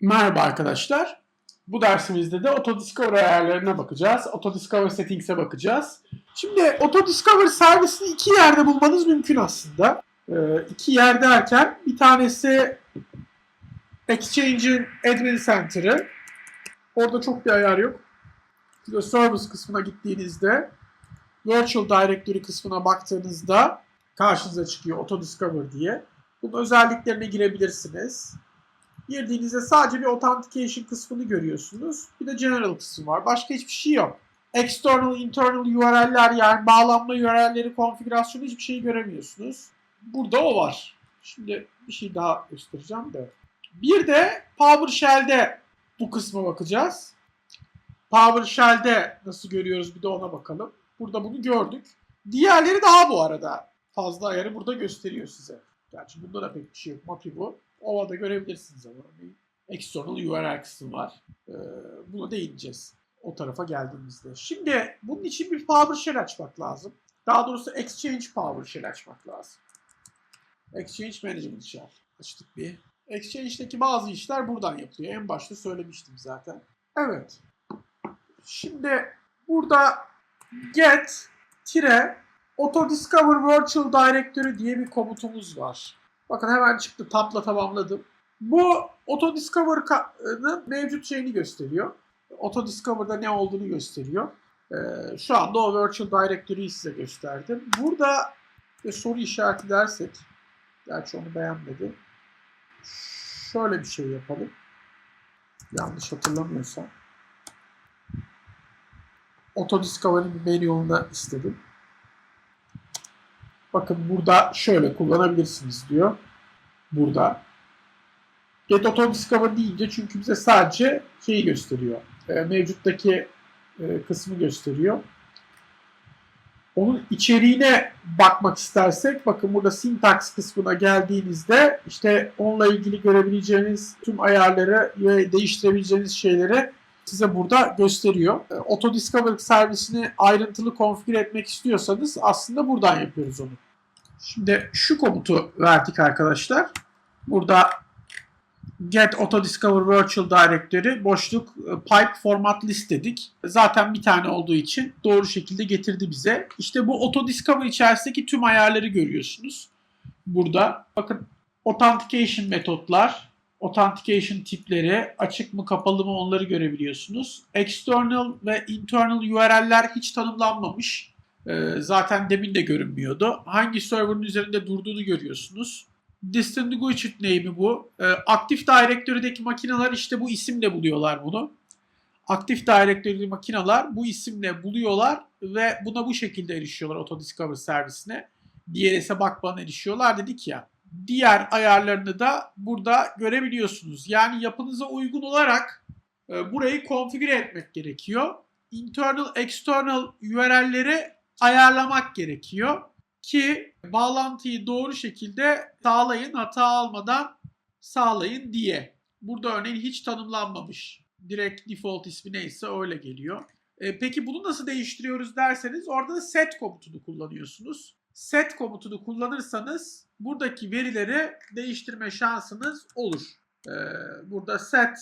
Merhaba arkadaşlar. Bu dersimizde de Autodiscover ayarlarına bakacağız. Autodiscover Settings'e bakacağız. Şimdi Autodiscover servisini iki yerde bulmanız mümkün aslında. Ee, iki yer derken bir tanesi Exchange'in Admin Center'ı. Orada çok bir ayar yok. De Service kısmına gittiğinizde Virtual Directory kısmına baktığınızda karşınıza çıkıyor Autodiscover diye. Bunun özelliklerine girebilirsiniz. Girdiğinizde sadece bir authentication kısmını görüyorsunuz. Bir de general kısmı var. Başka hiçbir şey yok. External, internal URL'ler yani bağlanma URL'leri, konfigürasyonu hiçbir şey göremiyorsunuz. Burada o var. Şimdi bir şey daha göstereceğim de. Bir de PowerShell'de bu kısma bakacağız. PowerShell'de nasıl görüyoruz bir de ona bakalım. Burada bunu gördük. Diğerleri daha bu arada. Fazla ayarı burada gösteriyor size. Gerçi bunda da pek bir şey yok. Mapi bu. Ova'da görebilirsiniz ama. External URL kısmı var. Ee, buna değineceğiz. O tarafa geldiğimizde. Şimdi bunun için bir PowerShell açmak lazım. Daha doğrusu Exchange PowerShell açmak lazım. Exchange Management Shell. Açtık bir. Exchange'deki bazı işler buradan yapılıyor. En başta söylemiştim zaten. Evet. Şimdi burada get tire Autodiscover Virtual Directory diye bir komutumuz var. Bakın hemen çıktı. Tabla tamamladım. Bu Autodiscover'ın mevcut şeyini gösteriyor. Autodiscover'da ne olduğunu gösteriyor. Ee, şu anda o Virtual Directory'yi size gösterdim. Burada bir soru işareti dersek, gerçi onu beğenmedi. Şöyle bir şey yapalım. Yanlış hatırlamıyorsam. Autodiscover'ın bir manual'ını istedim. Bakın burada şöyle kullanabilirsiniz diyor. Burada. Get Auto Discover deyince çünkü bize sadece şeyi gösteriyor. E, mevcuttaki e, kısmı gösteriyor. Onun içeriğine bakmak istersek bakın burada syntax kısmına geldiğinizde işte onunla ilgili görebileceğiniz tüm ayarları ve değiştirebileceğiniz şeyleri size burada gösteriyor. E, Auto servisini ayrıntılı konfigüre etmek istiyorsanız aslında buradan yapıyoruz onu. Şimdi şu komutu verdik arkadaşlar. Burada get auto discover virtual directory boşluk e, pipe format list dedik. Zaten bir tane olduğu için doğru şekilde getirdi bize. İşte bu auto discover içerisindeki tüm ayarları görüyorsunuz. Burada bakın authentication metotlar, authentication tipleri, açık mı kapalı mı onları görebiliyorsunuz. External ve internal URL'ler hiç tanımlanmamış. Ee, zaten demin de görünmüyordu. Hangi server'ın üzerinde durduğunu görüyorsunuz. Distinguished name'i bu. Ee, Active Directory'deki makineler işte bu isimle buluyorlar bunu. Active Directory'deki makineler bu isimle buluyorlar ve buna bu şekilde erişiyorlar Autodiscover servisine. DLS'e bakmadan erişiyorlar dedik ya. Diğer ayarlarını da burada görebiliyorsunuz. Yani yapınıza uygun olarak e, burayı konfigüre etmek gerekiyor. Internal, external URL'leri ayarlamak gerekiyor ki bağlantıyı doğru şekilde sağlayın, hata almadan sağlayın diye. Burada örneğin hiç tanımlanmamış. Direkt default ismi neyse öyle geliyor. E, peki bunu nasıl değiştiriyoruz derseniz orada da set komutunu kullanıyorsunuz. Set komutunu kullanırsanız buradaki verileri değiştirme şansınız olur. E, burada set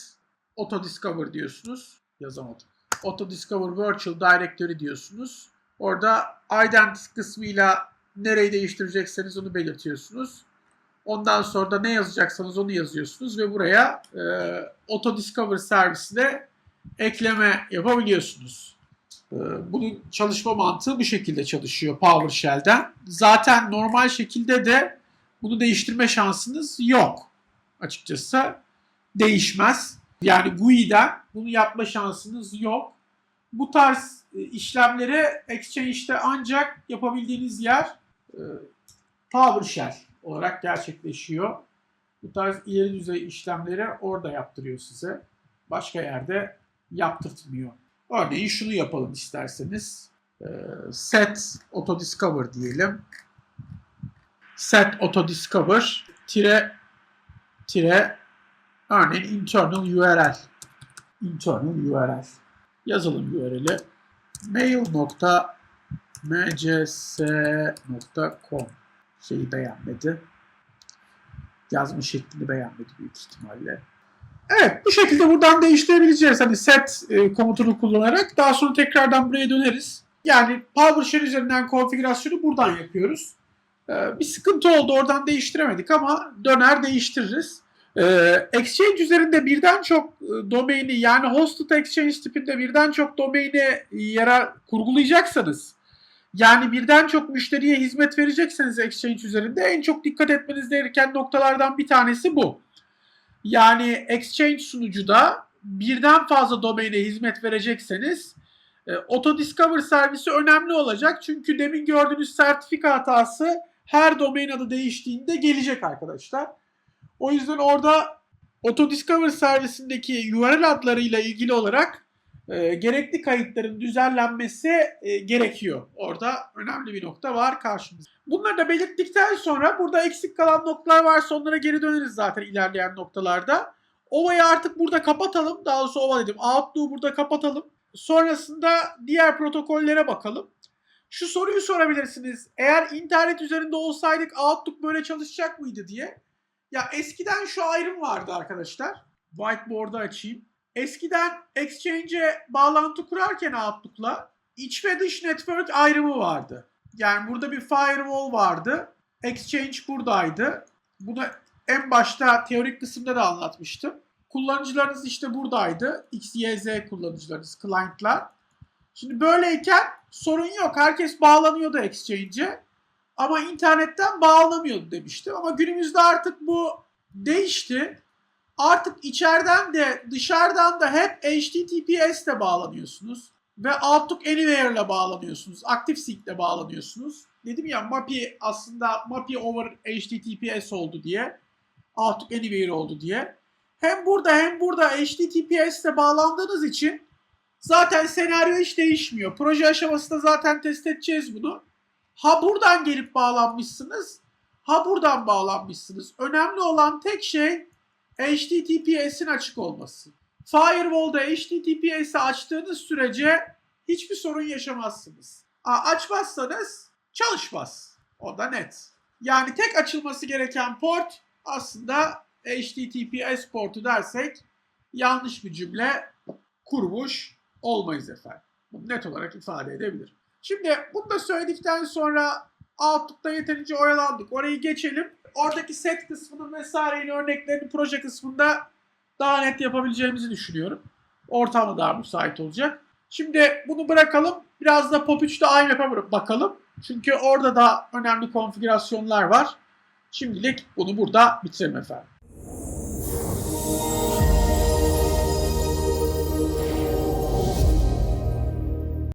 auto discover diyorsunuz. Yazamadım. Auto discover virtual directory diyorsunuz. Orada identity kısmıyla nereyi değiştirecekseniz onu belirtiyorsunuz. Ondan sonra da ne yazacaksanız onu yazıyorsunuz ve buraya e, Auto Discover servisine ekleme yapabiliyorsunuz. E, bunun çalışma mantığı bu şekilde çalışıyor PowerShell'den. Zaten normal şekilde de bunu değiştirme şansınız yok. Açıkçası değişmez. Yani GUI'den bunu yapma şansınız yok. Bu tarz e, işlemleri Exchange'de ancak yapabildiğiniz yer e, PowerShell olarak gerçekleşiyor. Bu tarz ileri düzey işlemleri orada yaptırıyor size. Başka yerde yaptırtmıyor. Örneğin şunu yapalım isterseniz. E, set auto discover diyelim. Set auto discover tire tire örneğin internal URL. Internal URL. Yazalım URL'i mail.mcs.com şeyi beğenmedi. Yazma şeklini beğenmedi büyük ihtimalle. Evet bu şekilde buradan değiştirebileceğiz. Hani set e, komutunu kullanarak daha sonra tekrardan buraya döneriz. Yani PowerShell üzerinden konfigürasyonu buradan yapıyoruz. Ee, bir sıkıntı oldu oradan değiştiremedik ama döner değiştiririz. Ee, Exchange üzerinde birden çok e, domaini yani hosted Exchange tipinde birden çok domaini yere kurgulayacaksanız yani birden çok müşteriye hizmet verecekseniz Exchange üzerinde en çok dikkat etmeniz gereken noktalardan bir tanesi bu. Yani Exchange sunucuda birden fazla domaine hizmet verecekseniz e, Auto Discover servisi önemli olacak. Çünkü demin gördüğünüz sertifika hatası her domain adı değiştiğinde gelecek arkadaşlar. O yüzden orada Auto Discover servisindeki URL adlarıyla ilgili olarak e, gerekli kayıtların düzenlenmesi e, gerekiyor. Orada önemli bir nokta var karşımızda. Bunları da belirttikten sonra burada eksik kalan noktalar varsa onlara geri döneriz zaten ilerleyen noktalarda. Ova'yı artık burada kapatalım. Daha doğrusu Ova dedim. Outlook'u burada kapatalım. Sonrasında diğer protokollere bakalım. Şu soruyu sorabilirsiniz. Eğer internet üzerinde olsaydık Outlook böyle çalışacak mıydı diye. Ya eskiden şu ayrım vardı arkadaşlar. Whiteboard'u açayım. Eskiden Exchange'e bağlantı kurarken Outlook'la iç ve dış network ayrımı vardı. Yani burada bir firewall vardı. Exchange buradaydı. Bunu en başta teorik kısımda da anlatmıştım. Kullanıcılarınız işte buradaydı. X, Y, Z kullanıcılarınız, client'lar. Şimdi böyleyken sorun yok. Herkes bağlanıyordu Exchange'e. Ama internetten bağlanamıyordu demiştim. Ama günümüzde artık bu değişti. Artık içeriden de dışarıdan da hep HTTPS ile bağlanıyorsunuz. Ve Outlook Anywhere ile bağlanıyorsunuz. ActiveSync ile bağlanıyorsunuz. Dedim ya MAPI aslında MAPI over HTTPS oldu diye. Outlook Anywhere oldu diye. Hem burada hem burada HTTPS ile bağlandığınız için zaten senaryo hiç değişmiyor. Proje aşamasında zaten test edeceğiz bunu. Ha buradan gelip bağlanmışsınız, ha buradan bağlanmışsınız. Önemli olan tek şey HTTPS'in açık olması. Firewall'da HTTPS'i açtığınız sürece hiçbir sorun yaşamazsınız. Aa, açmazsanız çalışmaz. O da net. Yani tek açılması gereken port aslında HTTPS portu dersek yanlış bir cümle kurmuş olmayız efendim. Bunu net olarak ifade edebilirim. Şimdi bunu da söyledikten sonra Outlook'ta yeterince oyalandık. Orayı geçelim. Oradaki set kısmının vesairenin örneklerini proje kısmında daha net yapabileceğimizi düşünüyorum. Ortam da daha müsait olacak. Şimdi bunu bırakalım. Biraz da Pop 3'te IMAP'e bakalım. Çünkü orada da önemli konfigürasyonlar var. Şimdilik bunu burada bitirelim efendim.